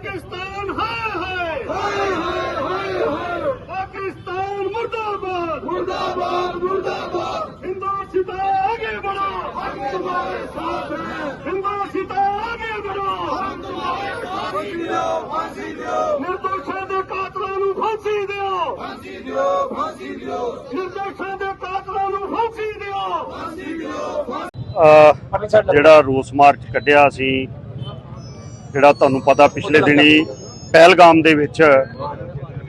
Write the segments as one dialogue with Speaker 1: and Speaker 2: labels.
Speaker 1: पाकिस्तान हाय हाय पाकिस्तान मुर्दाबाद मुर्दाबाद मुर्दाबाद हिंदुस्तान आगे बढ़ो हम तुम्हारे साथ हैं हिंदुस्तान आगे बढ़ो हम तुम्हारे साथ निर्दोषों ਦੇ ਕਾਤਲਾਂ ਨੂੰ ਫਾਂਸੀ ਦਿਓ ਫਾਂਸੀ ਦਿਓ ਫਾਂਸੀ ਦਿਓ ਨਿਰਦੋਸ਼ਾਂ ਦੇ ਕਾਤਲਾਂ ਨੂੰ ਫਾਂਸੀ ਦਿਓ
Speaker 2: ਅਹ ਜਿਹੜਾ ਰੋਸ ਮਾਰਚ ਕੱਢਿਆ ਸੀ ਜਿਹੜਾ ਤੁਹਾਨੂੰ ਪਤਾ ਪਿਛਲੇ ਦਿਨੀ ਪਹਿਲਗਾਮ ਦੇ ਵਿੱਚ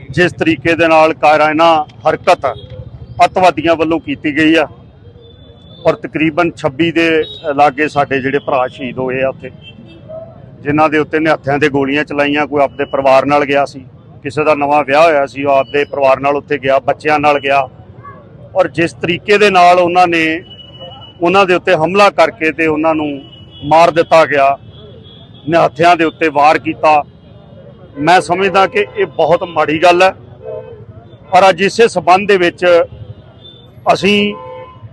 Speaker 2: ਜਿਸ ਤਰੀਕੇ ਦੇ ਨਾਲ ਕਾਇਰਾਨਾ ਹਰਕਤ ਅੱਤਵਾਦੀਆਂ ਵੱਲੋਂ ਕੀਤੀ ਗਈ ਆ ਔਰ ਤਕਰੀਬਨ 26 ਦੇ ਲਾਗੇ ਸਾਡੇ ਜਿਹੜੇ ਭਰਾ ਸ਼ਹੀਦ ਹੋਏ ਆ ਉੱਥੇ, ਜਿਨ੍ਹਾਂ ਦੇ ਉੱਤੇ ਨੇ ਹੱਥਿਆਂ ਤੇ ਗੋਲੀਆਂ ਚਲਾਈਆਂ, ਕੋਈ ਆਪਦੇ ਪਰਿਵਾਰ ਨਾਲ ਗਿਆ ਸੀ, ਕਿਸੇ ਦਾ ਨਵਾਂ ਵਿਆਹ ਹੋਇਆ ਸੀ, ਉਹ ਆਪਦੇ ਪਰਿਵਾਰ ਨਾਲ ਉੱਥੇ ਗਿਆ, ਬੱਚਿਆਂ ਨਾਲ ਗਿਆ ਔਰ ਜਿਸ ਤਰੀਕੇ ਦੇ ਨਾਲ ਉਹਨਾਂ ਨੇ ਉਹਨਾਂ ਦੇ ਉੱਤੇ ਹਮਲਾ ਕਰਕੇ ਤੇ ਉਹਨਾਂ ਨੂੰ ਮਾਰ ਦਿੱਤਾ ਗਿਆ ਨਿਹੱਥਿਆਂ ਦੇ ਉੱਤੇ ਵਾਰ ਕੀਤਾ। ਮੈਂ ਸਮਝਦਾ ਕਿ ਇਹ ਬਹੁਤ ਮਾੜੀ ਗੱਲ ਹੈ। ਪਰ ਅੱਜ ਇਸੇ ਸਬੰਧ ਦੇ ਵਿੱਚ ਅਸੀਂ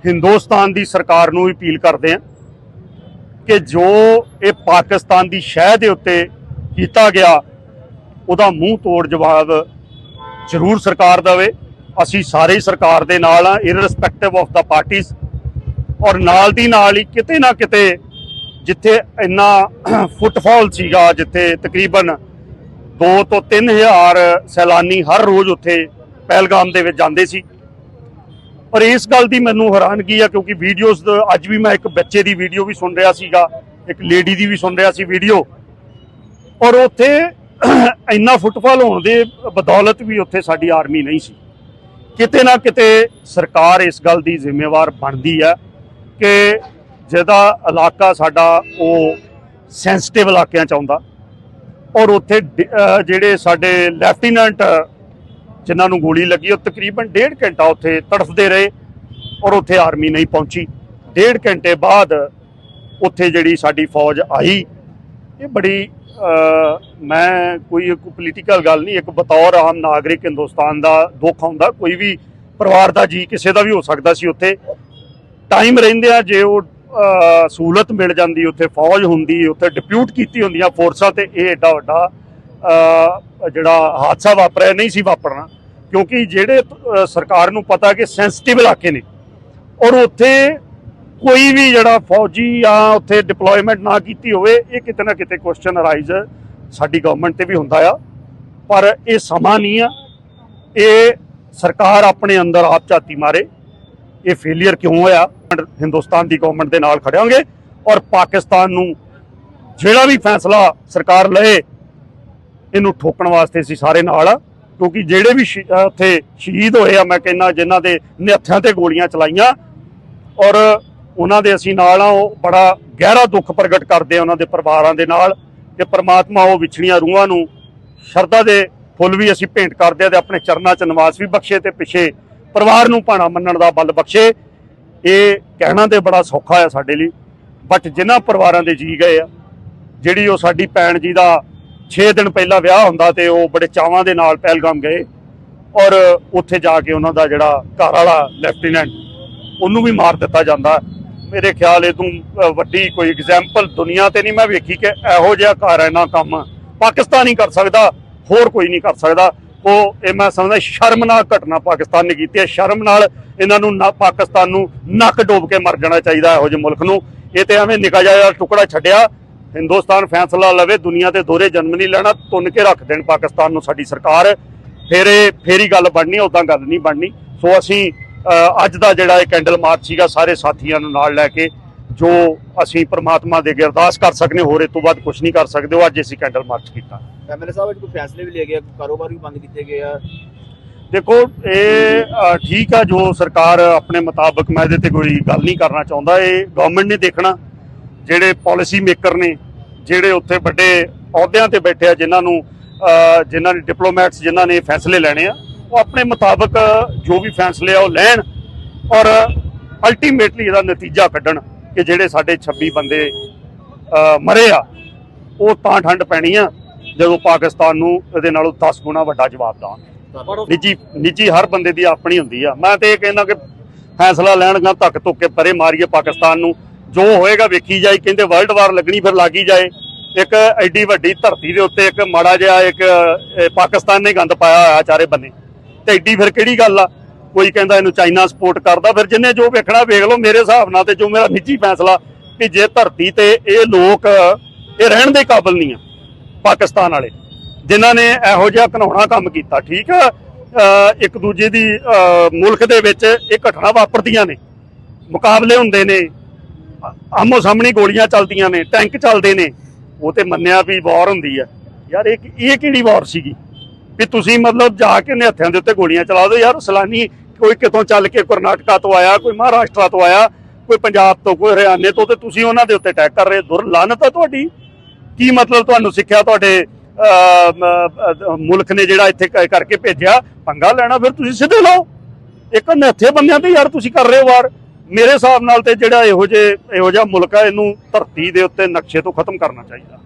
Speaker 2: ਹਿੰਦੁਸਤਾਨ ਦੀ ਸਰਕਾਰ ਨੂੰ ਅਪੀਲ ਕਰਦੇ ਹਾਂ ਕਿ ਜੋ ਇਹ ਪਾਕਿਸਤਾਨ ਦੀ ਸ਼ਹਿ ਦੇ ਉੱਤੇ ਕੀਤਾ ਗਿਆ, ਉਹਦਾ ਮੂੰਹ ਤੋੜ ਜਵਾਬ ਜ਼ਰੂਰ ਸਰਕਾਰ ਦੇਵੇ। ਅਸੀਂ ਸਾਰੇ ਸਰਕਾਰ ਦੇ ਨਾਲ ਆ ਇਰਰਿਸਪੈਕਟਿਵ ਆਫ ਦਾ ਪਾਰਟੀਆਂ ਔਰ ਨਾਲ ਦੀ ਨਾਲ ਹੀ ਕਿਤੇ ਨਾ ਕਿਤੇ ਜਿੱਥੇ ਇੰਨਾ ਫੁੱਟਫਾਲ ਸੀਗਾ, ਜਿੱਥੇ ਤਕਰੀਬਨ 2 ਤੋਂ 3000 ਸੈਲਾਨੀ ਹਰ ਰੋਜ਼ ਉੱਥੇ ਪਹਿਲਗਾਮ ਦੇ ਵਿੱਚ ਜਾਂਦੇ ਸੀ। ਪਰ ਇਸ ਗੱਲ ਦੀ ਮੈਨੂੰ ਹੈਰਾਨਗੀ ਆ, ਕਿਉਂਕਿ ਵੀਡੀਓਜ਼ ਅੱਜ ਵੀ ਮੈਂ ਇੱਕ ਬੱਚੇ ਦੀ ਵੀਡੀਓ ਵੀ ਸੁਣ ਰਿਹਾ ਸੀਗਾ, ਇੱਕ ਲੇਡੀ ਦੀ ਵੀ ਸੁਣ ਰਿਹਾ ਸੀ ਵੀਡੀਓ ਔਰ ਉੱਥੇ ਇੰਨਾ ਫੁੱਟਫਾਲ ਹੋਣ ਦੇ ਬਦੌਲਤ ਵੀ ਉੱਥੇ ਸਾਡੀ ਆਰਮੀ ਨਹੀਂ ਸੀ। ਕਿਤੇ ਨਾ ਕਿਤੇ ਸਰਕਾਰ ਇਸ ਗੱਲ ਦੀ ਜ਼ਿੰਮੇਵਾਰ ਬਣਦੀ ਹੈ ਕਿ ਜਿਹਦਾ ਇਲਾਕਾ ਸਾਡਾ ਉਹ ਸੈਂਸਿਟਿਵ ਇਲਾਕਿਆਂ ਚ ਆਉਂਦਾ। ਔਰ ਉੱਥੇ ਜਿਹੜੇ ਸਾਡੇ ਲੈਫਟੀਨੈਂਟ ਜਿਨ੍ਹਾਂ ਨੂੰ ਗੋਲੀ ਲੱਗੀ, ਉਹ ਤਕਰੀਬਨ ਡੇਢ ਘੰਟਾ ਉੱਥੇ ਤੜਫਦੇ ਰਹੇ ਔਰ ਉੱਥੇ ਆਰਮੀ ਨਹੀਂ ਪਹੁੰਚੀ। ਡੇਢ ਘੰਟੇ ਬਾਅਦ ਉੱਥੇ ਜਿਹੜੀ ਸਾਡੀ ਫੌਜ ਆਈ। ਇਹ ਬੜੀ ਮੈਂ ਕੋਈ ਇੱਕ ਪੋਲੀਟੀਕਲ ਗੱਲ ਨਹੀਂ, ਇੱਕ ਬਤੌਰ ਆਮ ਨਾਗਰਿਕ ਹਿੰਦੁਸਤਾਨ ਦਾ ਦੁੱਖ ਹੁੰਦਾ ਕੋਈ ਵੀ ਪਰਿਵਾਰ ਦਾ ਜੀ ਕਿਸੇ ਦਾ ਵੀ ਹੋ ਸਕਦਾ ਸੀ ਉੱਥੇ। ਟਾਈਮ ਰਹਿੰਦੇ ਆ ਜੇ ਉਹ ਸਹੂਲਤ ਮਿਲ ਜਾਂਦੀ, ਉੱਥੇ ਫੌਜ ਹੁੰਦੀ, ਉੱਥੇ ਡਿਪਿਊਟ ਕੀਤੀ ਹੁੰਦੀਆਂ ਫੋਰਸਾਂ ਤੇ, ਇਹ ਏਡਾ ਵੱਡਾ ਜਿਹੜਾ ਹਾਦਸਾ ਵਾਪਰਿਆ ਨਹੀਂ ਸੀ ਵਾਪਰਨਾ, ਕਿਉਂਕਿ ਜਿਹੜੇ ਸਰਕਾਰ ਨੂੰ ਪਤਾ ਕਿ ਸੈਂਸਿਟਿਵ ਇਲਾਕੇ ਨੇ, ਔਰ ਉੱਥੇ ਕੋਈ ਵੀ ਜਿਹੜਾ ਫੌਜੀ ਆ ਉੱਥੇ ਡਿਪਲੋਇਮੈਂਟ ਨਾ ਕੀਤੀ ਹੋਵੇ, ਇਹ ਕਿਤੇ ਨਾ ਕਿਤੇ ਕੁਐਸਚਨ ਅਰਾਈਜ਼ ਸਾਡੀ ਗਵਰਨਮੈਂਟ ਤੇ ਵੀ ਹੁੰਦਾ ਆ, ਪਰ ਇਹ ਸਮਾਂ ਨਹੀਂ ਆ, ਇਹ ਸਰਕਾਰ ਆਪਣੇ ਅੰਦਰ ਆਪ ਝਾਤੀ ਮਾਰੇ, ਇਹ ਫੇਲਿਅਰ ਕਿਉਂ ਹੋਇਆ? ਹਿੰਦੁਸਤਾਨ ਦੀ ਗਵਰਨਮੈਂਟ ਦੇ ਨਾਲ ਖੜਿਆਂਗੇ ਔਰ ਪਾਕਿਸਤਾਨ ਨੂੰ ਜਿਹੜਾ ਵੀ ਫੈਸਲਾ ਸਰਕਾਰ ਲਏ, ਇਹਨੂੰ ਠੋਕਣ ਵਾਸਤੇ ਅਸੀਂ ਸਾਰੇ ਨਾਲ ਆ, ਕਿਉਂਕਿ ਜਿਹੜੇ ਵੀ ਉੱਥੇ ਸ਼ਹੀਦ ਹੋਏ ਆ, ਮੈਂ ਕਹਿੰਦਾ ਜਿਨ੍ਹਾਂ ਦੇ ਨਿਹੱਥਿਆਂ ਤੇ ਗੋਲੀਆਂ ਚਲਾਈਆਂ, ਔਰ ਉਹਨਾਂ ਦੇ ਅਸੀਂ ਨਾਲ ਆ, ਉਹ ਬੜਾ ਗਹਿਰਾ ਦੁੱਖ ਪ੍ਰਗਟ ਕਰਦੇ ਆ ਉਹਨਾਂ ਦੇ ਪਰਿਵਾਰਾਂ ਦੇ ਨਾਲ ਕਿ ਪ੍ਰਮਾਤਮਾ ਉਹ ਵਿਛੜੀਆਂ ਰੂਹਾਂ ਨੂੰ ਸ਼ਰਧਾ ਦੇ ਫੁੱਲ ਵੀ ਅਸੀਂ ਭੇਂਟ ਕਰਦੇ ਆ ਤੇ ਆਪਣੇ ਚਰਨਾਂ 'ਚ ਨਿਵਾਸ ਵੀ ਬਖਸ਼ੇ ਤੇ ਪਿੱਛੇ ਪਰਿਵਾਰ ਨੂੰ ਭਾਣਾ ਮੰਨਣ ਦਾ ਬਲ ਬਖਸ਼ੇ। ਇਹ ਕਹਿਣਾ ਤੇ ਬੜਾ ਸੌਖਾ ਆ ਸਾਡੇ ਲਈ। ਬਟ ਜਿਨ੍ਹਾਂ ਪਰਿਵਾਰਾਂ ਦੇ ਜੀ ਗਏ ਆ, ਜਿਹੜੀ ਉਹ ਸਾਡੀ ਭੈਣ ਜੀ ਦਾ 6 ਦਿਨ ਪਹਿਲਾਂ ਵਿਆਹ ਹੁੰਦਾ ਤੇ ਉਹ ਬੜੇ ਚਾਵਾਂ ਦੇ ਨਾਲ ਪਹਿਲਗਾਮ ਗਏ ਔਰ ਉੱਥੇ ਜਾ ਕੇ ਉਹਨਾਂ ਦਾ ਜਿਹੜਾ ਘਰ ਵਾਲਾ ਲੈਫਟੀਨੈਂਟ, ਉਹਨੂੰ ਵੀ ਮਾਰ ਦਿੱਤਾ ਜਾਂਦਾ। ਮੇਰੇ ਖਿਆਲ ਇਹ ਤੋਂ ਵੱਡੀ ਕੋਈ ਐਗਜ਼ਾਮਪਲ ਦੁਨੀਆ ਤੇ ਨਹੀਂ ਮੈਂ ਵੇਖੀ ਕਿ ਇਹੋ ਜਿਹਾ ਘਰ ਇਹਨਾਂ ਕੰਮ ਪਾਕਿਸਤਾਨ ਹੀ ਕਰ ਸਕਦਾ, ਹੋਰ ਕੋਈ ਨਹੀਂ ਕਰ ਸਕਦਾ। ਉਹ, ਇਹ ਮੈਂ ਸਮਝਦਾ ਸ਼ਰਮਨਾਕ ਘਟਨਾ ਪਾਕਿਸਤਾਨ ਨੇ ਕੀਤੀ ਹੈ। ਸ਼ਰਮ ਨਾਲ ਇਹਨਾਂ ਨੂੰ ਨਾ ਪਾਕਿਸਤਾਨ ਨੂੰ ਨੱਕ ਡੋਬ ਕੇ ਮਰ ਜਾਣਾ ਚਾਹੀਦਾ ਇਹੋ ਜਿਹੇ ਮੁਲਕ ਨੂੰ। ਇਹ ਤੇ ਐਵੇਂ ਨਿਕਾ ਜਿਹਾ ਟੁਕੜਾ ਛੱਡਿਆ। ਹਿੰਦੁਸਤਾਨ ਫੈਸਲਾ ਲਵੇ, ਦੁਨੀਆ ਤੇ ਦੋਰੇ ਜਨਮ ਨਹੀਂ ਲੈਣਾ ਤੁੰਨ ਕੇ ਰੱਖ ਦੇਣ ਪਾਕਿਸਤਾਨ ਨੂੰ ਸਾਡੀ ਸਰਕਾਰ। ਫਿਰ ਇਹ, ਫੇਰ ਗੱਲ ਬਣਨੀ ਉਦਾਂ ਗੱਲ ਨਹੀਂ ਬਣਨੀ। ਸੋ ਅਸੀਂ ਅੱਜ ਦਾ ਜਿਹੜਾ ਇਹ ਕੈਂਡਲ ਮਾਰਚ ਸੀਗਾ, ਸਾਰੇ ਸਾਥੀਆਂ ਨੂੰ ਨਾਲ ਲੈ ਕੇ, ਜੋ ਅਸੀਂ ਪ੍ਰਮਾਤਮਾ ਦੇ ਅੱਗੇ ਅਰਦਾਸ ਕਰ ਸਕਦੇ ਹੋਰ ਇਹ ਤੋਂ ਬਾਅਦ ਕੁਝ ਨਹੀਂ ਕਰ ਸਕਦੇ, ਉਹ ਅੱਜ ਅਸੀਂ ਕੈਂਡਲ ਮਾਰਚ ਕੀਤਾ।
Speaker 3: ਐਮਐਲਏ ਸਾਹਿਬ, ਅੱਜ ਕੋਈ ਫੈਸਲੇ ਵੀ ਲਏ ਗਏ ਕਾਰੋਬਾਰ ਵੀ ਬੰਦ ਕੀਤੇ ਗਏ ਆ?
Speaker 2: ਦੇਖੋ ਇਹ ਠੀਕ ਆ ਜੋ ਸਰਕਾਰ ਆਪਣੇ ਮੁਤਾਬਕ ਮੈਂ ਇਹਦੇ ਤੇ ਕੋਈ ਗੱਲ ਨਹੀਂ ਕਰਨਾ ਚਾਹੁੰਦਾ। ਇਹ ਗਵਰਨਮੈਂਟ ਨੇ ਦੇਖਣਾ ਜਿਹੜੇ ਪਾਲਿਸੀ ਮੇਕਰ ਨੇ ਜਿਹੜੇ ਉੱਥੇ ਵੱਡੇ ਅਹੁਦਿਆਂ ਤੇ ਬੈਠੇ ਆ ਜਿਨ੍ਹਾਂ ਨੂੰ ਅ, ਜਿਨ੍ਹਾਂ ਨੇ ਡਿਪਲੋਮੈਟਸ ਜਿਨ੍ਹਾਂ ਨੇ ਫੈਸਲੇ ਲੈਣੇ ਆ ਉਹ ਆਪਣੇ ਮੁਤਾਬਕ ਜੋ ਵੀ ਫੈਸਲੇ ਆ ਉਹ ਲੈਣ ਔਰ ਅਲਟੀਮੇਟਲੀ ਇਹਦਾ ਨਤੀਜਾ ਕੱਢਣ ਕਿ ਜਿਹੜੇ ਸਾਡੇ 26 ਬੰਦੇ ਮਰੇ ਆ ਉਹ ਤਾਂ ਠੰਡ ਪੈਣੀ ਆ ਜਦੋਂ ਪਾਕਿਸਤਾਨ ਨੂੰ ਇਹਦੇ ਨਾਲੋਂ 10 ਗੁਣਾ ਵੱਡਾ ਜਵਾਬ ਦੇਣ ਨਿੱਜੀ ਨਿੱਜੀ ਹਰ ਬੰਦੇ ਦੀ ਆਪਣੀ ਹੁੰਦੀ ਆ। ਮੈਂ ਤੇ ਇਹ ਕਹਿੰਦਾ ਕਿ ਫੈਸਲਾ ਲੈਣਗਾ ਧੱਕ ਧੁੱਕ ਕੇ ਪਰੇ ਮਾਰੀਏ ਪਾਕਿਸਤਾਨ ਨੂੰ। ਜੋ ਹੋਏਗਾ ਵੇਖੀ ਜਾਏ, ਕਹਿੰਦੇ ਵਰਲਡ ਵਾਰ ਲੱਗਣੀ ਫਿਰ ਲੱਗੀ ਜਾਏ। ਇੱਕ ਐਡੀ ਵੱਡੀ ਧਰਤੀ ਦੇ ਉੱਤੇ ਇੱਕ ਮਾੜਾ ਜਿਹਾ ਇੱਕ ਪਾਕਿਸਤਾਨ ਨੇ ਗੰਦ ਪਾਇਆ ਹੋਇਆ ਚਾਰੇ ਬੰਨੇ। ਤੇ ਐਡੀ ਫਿਰ ਕਿਹੜੀ ਗੱਲ ਆ? ਕੋਈ ਕਹਿੰਦਾ ਇਹਨੂੰ ਚਾਈਨਾ ਸਪੋਰਟ ਕਰਦਾ, ਫਿਰ ਜਿੰਨੇ ਜੋ ਵੇਖਣਾ ਵੇਖ ਲਓ, ਮੇਰੇ ਹਿਸਾਬ ਨਾਲ ਤੇ ਜੋ ਮੇਰਾ ਨਿੱਜੀ ਫੈਸਲਾ ਕਿ ਜੇ ਧਰਤੀ ਤੇ ਇਹ ਲੋਕ, ਇਹ ਰਹਿਣ ਦੇ ਕਾਬਿਲ ਨਹੀਂ ਆ ਪਾਕਿਸਤਾਨ ਵਾਲੇ। ਜਿਨ੍ਹਾਂ ਨੇ ਇਹੋ ਜਿਹਾ ਘਿਨਾਉਣਾ ਕੰਮ ਕੀਤਾ, ਠੀਕ ਆ? ਇੱਕ ਦੂਜੇ ਦੀ, ਅਹ ਮੁਲਕ ਦੇ ਵਿੱਚ ਇਹ ਘਟਨਾ ਵਾਪਰਦੀਆਂ ਨੇ, ਮੁਕਾਬਲੇ ਹੁੰਦੇ ਨੇ ਆਮੋ ਸਾਹਮਣੇ ਗੋਲੀਆਂ ਚੱਲਦੀਆਂ ਨੇ, ਟੈਂਕ ਚੱਲਦੇ ਨੇ, ਉਹ ਤੇ ਮੰਨਿਆ ਵੀ ਵਾਰ ਹੁੰਦੀ ਆ। ਯਾਰ ਇਹ ਇਹ ਕਿਹੜੀ ਵਾਰ ਸੀਗੀ? ਵੀ ਤੁਸੀਂ ਮਤਲਬ ਜਾ ਕੇ ਹੱਥਿਆਂ ਦੇ ਉੱਤੇ ਗੋਲੀਆਂ ਚਲਾ ਦਿਓ, ਯਾਰ ਸਲਾਨੀ ਕੋਈ ਕਿਤੋਂ ਚੱਲ ਕੇ ਕਰਨਾਟਕਾ ਤੋਂ ਆਇਆ, ਕੋਈ ਮਹਾਰਾਸ਼ਟਰ ਤੋਂ ਆਇਆ, ਕੋਈ ਪੰਜਾਬ ਤੋਂ, ਕੋਈ ਹਰਿਆਣੇ ਤੋਂ, ਤੇ ਤੁਸੀਂ ਉਹਨਾਂ ਦੇ ਉੱਤੇ ਅਟੈਕ ਕਰ ਰਹੇ ਦੁਰ ਲਾਨਤ ਆ ਤੁਹਾਡੀ। ਕੀ ਮਤਲਬ ਤੁਹਾਨੂੰ ਸਿੱਖਿਆ ਤੁਹਾਡੇ ਮੁਲਕ ਨੇ ਜਿਹੜਾ ਇੱਥੇ ਕਰਕੇ ਭੇਜਿਆ, ਪੰਗਾ ਲੈਣਾ, ਫਿਰ ਤੁਸੀਂ ਸਿੱਧੇ ਲਓ। ਇੱਕ ਨੱਥੇ ਬੰਦਿਆਂ ਤੇ ਯਾਰ ਤੁਸੀਂ ਕਰ ਰਹੇ ਹੋ ਵਾਰ। ਮੇਰੇ ਹਿਸਾਬ ਨਾਲ ਤੇ ਜਿਹੜਾ ਇਹੋ ਜਿਹੇ, ਇਹੋ ਜਿਹਾ ਮੁਲਕ ਆ, ਇਹਨੂੰ ਧਰਤੀ ਦੇ ਉੱਤੇ ਨਕਸ਼ੇ ਤੋਂ ਖਤਮ ਕਰਨਾ ਚਾਹੀਦਾ।